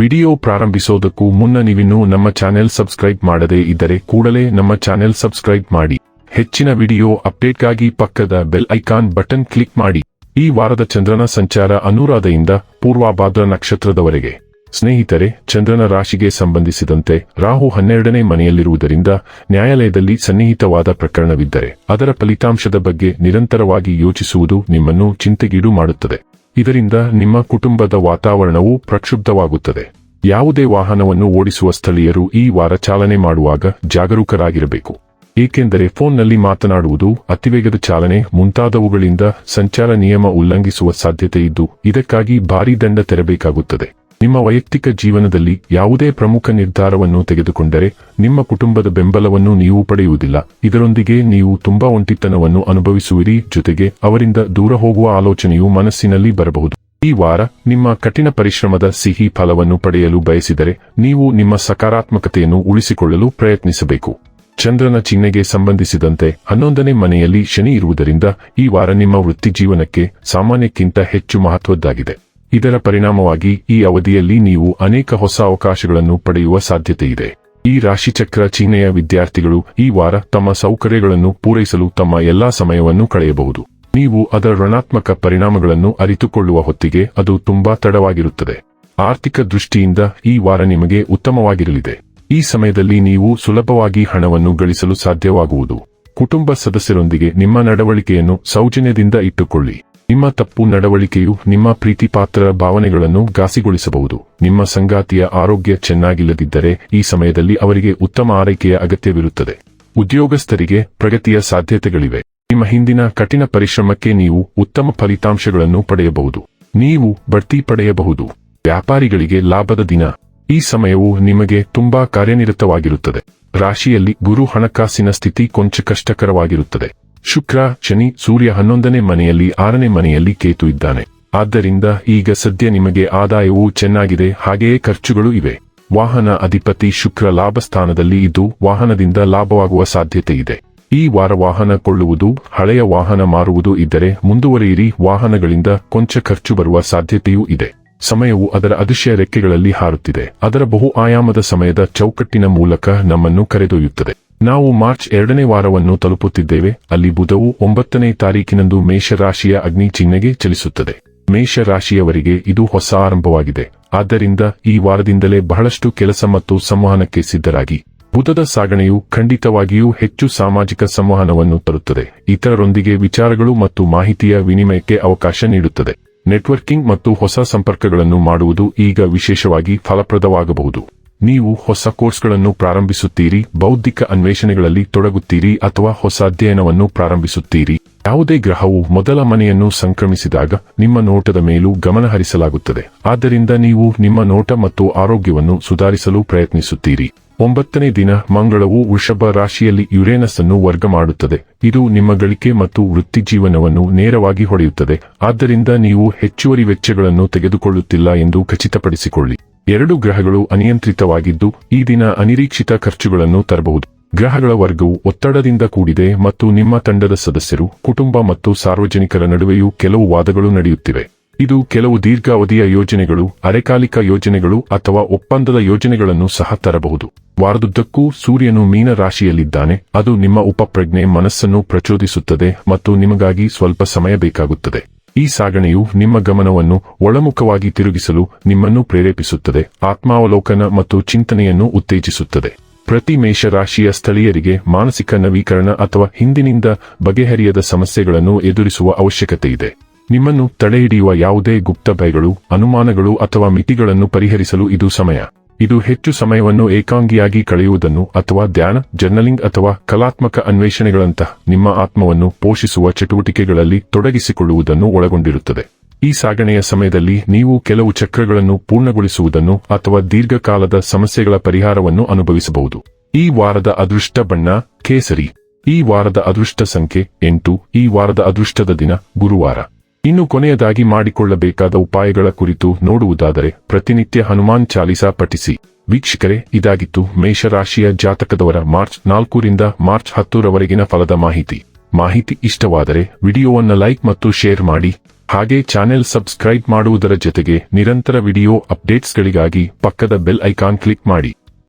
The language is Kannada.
ವಿಡಿಯೋ ಪ್ರಾರಂಭಿಸೋದಕ್ಕೂ ಮುನ್ನ ನೀವಿನ್ನೂ ನಮ್ಮ ಚಾನೆಲ್ ಸಬ್ಸ್ಕ್ರೈಬ್ ಮಾಡದೇ ಇದ್ದರೆ ಕೂಡಲೇ ನಮ್ಮ ಚಾನೆಲ್ ಸಬ್ಸ್ಕ್ರೈಬ್ ಮಾಡಿ. ಹೆಚ್ಚಿನ ವಿಡಿಯೋ ಅಪ್ಡೇಟ್ಗಾಗಿ ಪಕ್ಕದ ಬೆಲ್ ಐಕಾನ್ ಬಟನ್ ಕ್ಲಿಕ್ ಮಾಡಿ. ಈ ವಾರದ ಚಂದ್ರನ ಸಂಚಾರ ಅನುರಾಧೆಯಿಂದ ಪೂರ್ವಾಭಾದ್ರ ನಕ್ಷತ್ರದವರೆಗೆ. ಸ್ನೇಹಿತರೆ, ಚಂದ್ರನ ರಾಶಿಗೆ ಸಂಬಂಧಿಸಿದಂತೆ ರಾಹು ಹನ್ನೆರಡನೇ ಮನೆಯಲ್ಲಿರುವುದರಿಂದ ನ್ಯಾಯಾಲಯದಲ್ಲಿ ಸನ್ನಿಹಿತವಾದ ಪ್ರಕರಣವಿದ್ದರೆ ಅದರ ಫಲಿತಾಂಶದ ಬಗ್ಗೆ ನಿರಂತರವಾಗಿ ಯೋಚಿಸುವುದು ನಿಮ್ಮನ್ನು ಚಿಂತೆಗೀಡು ಮಾಡುತ್ತದೆ. ಇದರಿಂದ ನಿಮ್ಮ ಕುಟುಂಬದ ವಾತಾವರಣವು ಪ್ರಕ್ಷುಬ್ಧವಾಗುತ್ತದೆ. ಯಾವುದೇ ವಾಹನವನ್ನು ಓಡಿಸುವ ಸ್ಥಳೀಯರು ಈ ವಾರ ಚಾಲನೆ ಮಾಡುವಾಗ ಜಾಗರೂಕರಾಗಿರಬೇಕು. ಏಕೆಂದರೆ ಫೋನ್ನಲ್ಲಿ ಮಾತನಾಡುವುದು ಅತಿವೇಗದ ಚಾಲನೆ, ಮುಂತಾದವುಗಳಿಂದ ಸಂಚಾರ ನಿಯಮ ಉಲ್ಲಂಘಿಸುವ ಸಾಧ್ಯತೆ ಇದ್ದು, ಇದಕ್ಕಾಗಿ ಭಾರೀ ದಂಡ ತೆರಬೇಕಾಗುತ್ತದೆ. ನಿಮ್ಮ ವೈಯಕ್ತಿಕ ಜೀವನದಲ್ಲಿ ಯಾವುದೇ ಪ್ರಮುಖ ನಿರ್ಧಾರವನ್ನು ತೆಗೆದುಕೊಂಡರೆ, ನಿಮ್ಮ ಕುಟುಂಬದ ಬೆಂಬಲವನ್ನು ನೀವು ಪಡೆಯುವುದಿಲ್ಲ. ಇದರೊಂದಿಗೆ ನೀವು ತುಂಬಾ ಒಂಟಿತನವನ್ನು ಅನುಭವಿಸುವಿರಿ, ಜೊತೆಗೆ ಅವರಿಂದ ದೂರ ಹೋಗುವ ಆಲೋಚನೆಯು ಮನಸ್ಸಿನಲ್ಲಿ ಬರಬಹುದು. ಈ ವಾರ ನಿಮ್ಮ ಕಠಿಣ ಪರಿಶ್ರಮದ ಸಿಹಿ ಫಲವನ್ನು ಪಡೆಯಲು ಬಯಸಿದರೆ, ನೀವು ನಿಮ್ಮ ಸಕಾರಾತ್ಮಕತೆಯನ್ನು ಉಳಿಸಿಕೊಳ್ಳಲು ಪ್ರಯತ್ನಿಸಬೇಕು. ಚಂದ್ರನ ಚಿಹ್ನೆಗೆ ಸಂಬಂಧಿಸಿದಂತೆ ಹನ್ನೊಂದನೇ ಮನೆಯಲ್ಲಿ ಶನಿ ಇರುವುದರಿಂದ ಈ ವಾರ ನಿಮ್ಮ ವೃತ್ತಿ ಜೀವನಕ್ಕೆ ಸಾಮಾನ್ಯಕ್ಕಿಂತ ಹೆಚ್ಚು ಮಹತ್ವದ್ದಾಗಿದೆ. ಇದರ ಪರಿಣಾಮವಾಗಿ ಈ ಅವಧಿಯಲ್ಲಿ ನೀವು ಅನೇಕ ಹೊಸ ಅವಕಾಶಗಳನ್ನು ಪಡೆಯುವ ಸಾಧ್ಯತೆಯಿದೆ. ಈ ರಾಶಿಚಕ್ರ ಚೀನೆಯ ವಿದ್ಯಾರ್ಥಿಗಳು ಈ ವಾರ ತಮ್ಮ ಸೌಕರ್ಯಗಳನ್ನು ಪೂರೈಸಲು ತಮ್ಮ ಎಲ್ಲಾ ಸಮಯವನ್ನು ಕಳೆಯಬಹುದು. ನೀವು ಅದರ ಋಣಾತ್ಮಕ ಪರಿಣಾಮಗಳನ್ನು ಅರಿತುಕೊಳ್ಳುವ ಹೊತ್ತಿಗೆ ಅದು ತುಂಬಾ ತಡವಾಗಿರುತ್ತದೆ. ಆರ್ಥಿಕ ದೃಷ್ಟಿಯಿಂದ ಈ ವಾರ ನಿಮಗೆ ಉತ್ತಮವಾಗಿರಲಿದೆ. ಈ ಸಮಯದಲ್ಲಿ ನೀವು ಸುಲಭವಾಗಿ ಹಣವನ್ನು ಗಳಿಸಲು ಸಾಧ್ಯವಾಗುವುದು. ಕುಟುಂಬ ಸದಸ್ಯರೊಂದಿಗೆ ನಿಮ್ಮ ನಡವಳಿಕೆಯನ್ನು ಸೌಜನ್ಯದಿಂದ ಇಟ್ಟುಕೊಳ್ಳಿ. ನಿಮ್ಮ ತಪ್ಪು ನಡವಳಿಕೆಯು ನಿಮ್ಮ ಪ್ರೀತಿಪಾತ್ರರ ಭಾವನೆಗಳನ್ನು ಘಾಸಿಗೊಳಿಸಬಹುದು. ನಿಮ್ಮ ಸಂಗಾತಿಯ ಆರೋಗ್ಯ ಚೆನ್ನಾಗಿಲ್ಲದಿದ್ದರೆ ಈ ಸಮಯದಲ್ಲಿ ಅವರಿಗೆ ಉತ್ತಮ ಆರೈಕೆಯ ಅಗತ್ಯವಿರುತ್ತದೆ. ಉದ್ಯೋಗಸ್ಥರಿಗೆ ಪ್ರಗತಿಯ ಸಾಧ್ಯತೆಗಳಿವೆ. ನಿಮ್ಮ ಹಿಂದಿನ ಕಠಿಣ ಪರಿಶ್ರಮಕ್ಕೆ ನೀವು ಉತ್ತಮ ಫಲಿತಾಂಶಗಳನ್ನು ಪಡೆಯಬಹುದು. ನೀವು ಬಡ್ತಿ ಪಡೆಯಬಹುದು. ವ್ಯಾಪಾರಿಗಳಿಗೆ ಲಾಭದ ದಿನ. ಈ ಸಮಯವು ನಿಮಗೆ ತುಂಬಾ ಕಾರ್ಯನಿರತವಾಗಿರುತ್ತದೆ. ರಾಶಿಯಲ್ಲಿ ಗುರು ಹಣಕಾಸಿನ ಸ್ಥಿತಿ ಕೊಂಚ ಕಷ್ಟಕರವಾಗಿರುತ್ತದೆ. ಶುಕ್ರ, ಶನಿ, ಸೂರ್ಯ ಹನ್ನೊಂದನೇ ಮನೆಯಲ್ಲಿ, ಆರನೇ ಮನೆಯಲ್ಲಿ ಕೇತು ಇದ್ದಾನೆ. ಆದ್ದರಿಂದ ಈಗ ಸದ್ಯ ನಿಮಗೆ ಆದಾಯವು ಚೆನ್ನಾಗಿದೆ, ಹಾಗೆಯೇ ಖರ್ಚುಗಳು ಇವೆ. ವಾಹನ ಅಧಿಪತಿ ಶುಕ್ರ ಲಾಭ ಸ್ಥಾನದಲ್ಲಿ ಇದ್ದು, ವಾಹನದಿಂದ ಲಾಭವಾಗುವ ಸಾಧ್ಯತೆ ಇದೆ. ಈ ವಾರ ವಾಹನ ಕೊಳ್ಳುವುದು, ಹಳೆಯ ವಾಹನ ಮಾರುವುದು ಇದ್ದರೆ ಮುಂದುವರಿಯಿರಿ, ವಾಹನಗಳಿಂದ ಕೊಂಚ ಖರ್ಚು ಬರುವ ಸಾಧ್ಯತೆಯೂ ಇದೆ. ಸಮಯವು ಅದರ ಅದೃಶ್ಯ ರೆಕ್ಕೆಗಳಲ್ಲಿ ಹಾರುತ್ತಿದೆ. ಅದರ ಬಹು ಆಯಾಮದ ಸಮಯದ ಚೌಕಟ್ಟಿನ ಮೂಲಕ ನಮ್ಮನ್ನು ಕರೆದೊಯ್ಯುತ್ತದೆ. ನಾವು ಮಾರ್ಚ್ ಎರಡನೇ ವಾರವನ್ನು ತಲುಪುತ್ತಿದ್ದೇವೆ. ಅಲ್ಲಿ ಬುಧವು ಒಂಬತ್ತನೇ ತಾರೀಕಿನಂದು ಮೇಷರಾಶಿಯ ಅಗ್ನಿ ಚಿಹ್ನೆಗೆ ಚಲಿಸುತ್ತದೆ. ಮೇಷರಾಶಿಯವರಿಗೆ ಇದು ಹೊಸ ಆರಂಭವಾಗಿದೆ. ಆದ್ದರಿಂದ ಈ ವಾರದಿಂದಲೇ ಬಹಳಷ್ಟು ಕೆಲಸ ಮತ್ತು ಸಂವಹನಕ್ಕೆ ಸಿದ್ಧರಾಗಿ. ಬುಧದ ಸಾಗಣೆಯು ಖಂಡಿತವಾಗಿಯೂ ಹೆಚ್ಚು ಸಾಮಾಜಿಕ ಸಂವಹನವನ್ನು ತರುತ್ತದೆ. ಇತರರೊಂದಿಗೆ ವಿಚಾರಗಳು ಮತ್ತು ಮಾಹಿತಿಯ ವಿನಿಮಯಕ್ಕೆ ಅವಕಾಶ ನೀಡುತ್ತದೆ. ನೆಟ್ವರ್ಕಿಂಗ್ ಮತ್ತು ಹೊಸ ಸಂಪರ್ಕಗಳನ್ನು ಮಾಡುವುದು ಈಗ ವಿಶೇಷವಾಗಿ ಫಲಪ್ರದವಾಗಬಹುದು. ನೀವು ಹೊಸ ಕೋರ್ಸ್ಗಳನ್ನು ಪ್ರಾರಂಭಿಸುತ್ತೀರಿ, ಬೌದ್ಧಿಕ ಅನ್ವೇಷಣೆಗಳಲ್ಲಿ ತೊಡಗುತ್ತೀರಿ ಅಥವಾ ಹೊಸ ಅಧ್ಯಯನವನ್ನು ಪ್ರಾರಂಭಿಸುತ್ತೀರಿ. ಯಾವುದೇ ಗ್ರಹವು ಮೊದಲ ಮನೆಯನ್ನು ಸಂಕ್ರಮಿಸಿದಾಗ ನಿಮ್ಮ ನೋಟದ ಮೇಲೂ ಗಮನ ಹರಿಸಲಾಗುತ್ತದೆ ಆದ್ದರಿಂದ ನೀವು ನಿಮ್ಮ ನೋಟ ಮತ್ತು ಆರೋಗ್ಯವನ್ನು ಸುಧಾರಿಸಲು ಪ್ರಯತ್ನಿಸುತ್ತೀರಿ. ಒಂಬತ್ತನೇ ದಿನ ಮಂಗಳವು ವೃಷಭ ರಾಶಿಯಲ್ಲಿ ಯುರೇನಸ್ ಅನ್ನು ವರ್ಗ ಮಾಡುತ್ತದೆ. ಇದು ನಿಮ್ಮ ಗಳಿಕೆ ಮತ್ತು ವೃತ್ತಿಜೀವನವನ್ನು ನೇರವಾಗಿ ಹೊಡೆಯುತ್ತದೆ. ಆದ್ದರಿಂದ ನೀವು ಹೆಚ್ಚುವರಿ ವೆಚ್ಚಗಳನ್ನು ತೆಗೆದುಕೊಳ್ಳುತ್ತಿಲ್ಲ ಎಂದು ಖಚಿತಪಡಿಸಿಕೊಳ್ಳಿ. ಎರಡು ಗ್ರಹಗಳು ಅನಿಯಂತ್ರಿತವಾಗಿದ್ದು, ಈ ದಿನ ಅನಿರೀಕ್ಷಿತ ಖರ್ಚುಗಳನ್ನು ತರಬಹುದು. ಗ್ರಹಗಳ ವರ್ಗವು ಒತ್ತಡದಿಂದ ಕೂಡಿದೆ ಮತ್ತು ನಿಮ್ಮ ತಂಡದ ಸದಸ್ಯರು, ಕುಟುಂಬ ಮತ್ತು ಸಾರ್ವಜನಿಕರ ನಡುವೆಯೂ ಕೆಲವು ವಾದಗಳು ನಡೆಯುತ್ತಿವೆ. ಇದು ಕೆಲವು ದೀರ್ಘಾವಧಿಯ ಯೋಜನೆಗಳು, ಅರೆಕಾಲಿಕ ಯೋಜನೆಗಳು ಅಥವಾ ಒಪ್ಪಂದದ ಯೋಜನೆಗಳನ್ನು ಸಹ ತರಬಹುದು. ವಾರದುದ್ದಕ್ಕೂ ಸೂರ್ಯನು ಮೀನ ರಾಶಿಯಲ್ಲಿದ್ದಾನೆ ಅದು ನಿಮ್ಮ ಉಪಪ್ರಜ್ಞೆ ಮನಸ್ಸನ್ನು ಪ್ರಚೋದಿಸುತ್ತದೆ ಮತ್ತು ನಿಮಗಾಗಿ ಸ್ವಲ್ಪ ಸಮಯ ಬೇಕಾಗುತ್ತದೆ. ಈ ಸಾಗಣೆಯು ನಿಮ್ಮ ಗಮನವನ್ನು ಒಳಮುಖವಾಗಿ ತಿರುಗಿಸಲು ನಿಮ್ಮನ್ನು ಪ್ರೇರೇಪಿಸುತ್ತದೆ. ಆತ್ಮಾವಲೋಕನ ಮತ್ತು ಚಿಂತನೆಯನ್ನು ಉತ್ತೇಜಿಸುತ್ತದೆ. ಪ್ರತಿ ಮೇಷರಾಶಿಯ ಸ್ಥಳೀಯರಿಗೆ ಮಾನಸಿಕ ನವೀಕರಣ ಅಥವಾ ಹಿಂದಿನಿಂದ ಬಗೆಹರಿಯದ ಸಮಸ್ಯೆಗಳನ್ನು ಎದುರಿಸುವ ಅವಶ್ಯಕತೆ ಇದೆ ನಿಮ್ಮನ್ನು ತಡೆಹಿಡಿಯುವ ಯಾವುದೇ ಗುಪ್ತ ಭಯಗಳು, ಅನುಮಾನಗಳು ಅಥವಾ ಮಿತಿಗಳನ್ನು ಪರಿಹರಿಸಲು ಇದು ಸಮಯ. ಇದು ಹೆಚ್ಚು ಸಮಯವನ್ನು ಏಕಾಂಗಿಯಾಗಿ ಕಳೆಯುವುದನ್ನು ಅಥವಾ ಧ್ಯಾನ, ಜರ್ನಲಿಂಗ್ ಅಥವಾ ಕಲಾತ್ಮಕ ಅನ್ವೇಷಣೆಗಳಂತಹ ನಿಮ್ಮ ಆತ್ಮವನ್ನು ಪೋಷಿಸುವ ಚಟುವಟಿಕೆಗಳಲ್ಲಿ ತೊಡಗಿಸಿಕೊಳ್ಳುವುದನ್ನು ಒಳಗೊಂಡಿರುತ್ತದೆ. ಈ ಸಾಗಣೆಯ ಸಮಯದಲ್ಲಿ ನೀವು ಕೆಲವು ಚಕ್ರಗಳನ್ನು ಪೂರ್ಣಗೊಳಿಸುವುದನ್ನು ಅಥವಾ ದೀರ್ಘಕಾಲದ ಸಮಸ್ಯೆಗಳ ಪರಿಹಾರವನ್ನು ಅನುಭವಿಸಬಹುದು. ಈ ವಾರದ ಅದೃಷ್ಟ ಬಣ್ಣ, ಕೇಸರಿ. ಈ ವಾರದ ಅದೃಷ್ಟ ಸಂಖ್ಯೆ ಎಂಟು. ಈ ವಾರದ ಅದೃಷ್ಟದ ದಿನ, ಗುರುವಾರ. ಇನ್ನು ಕೊನೆಯದಾಗಿ ಮಾಡಿಕೊಳ್ಳಬೇಕಾದ ಉಪಾಯಗಳ ಕುರಿತು ನೋಡುವುದಾದರೆ ಪ್ರತಿನಿತ್ಯ ಹನುಮಾನ್ ಚಾಲಿಸಾ ಪಠಿಸಿ. ವೀಕ್ಷಕರೇ, ಇದಾಗಿತ್ತು ಮೇಷರಾಶಿಯ ಜಾತಕದವರ ಮಾರ್ಚ್ ನಾಲ್ಕರಿಂದ ಮಾರ್ಚ್ ಹತ್ತರವರೆಗಿನ ಫಲದ ಮಾಹಿತಿ. ಮಾಹಿತಿ ಇಷ್ಟವಾದರೆ ವಿಡಿಯೋವನ್ನು ಲೈಕ್ ಮತ್ತು ಶೇರ್ ಮಾಡಿ. ಹಾಗೆ ಚಾನೆಲ್ ಸಬ್ಸ್ಕ್ರೈಬ್ ಮಾಡುವುದರ ಜೊತೆಗೆ ನಿರಂತರ ವಿಡಿಯೋ ಅಪ್ಡೇಟ್ಸ್ಗಳಿಗಾಗಿ ಪಕ್ಕದ ಬೆಲ್ ಐಕಾನ್ ಕ್ಲಿಕ್ ಮಾಡಿ.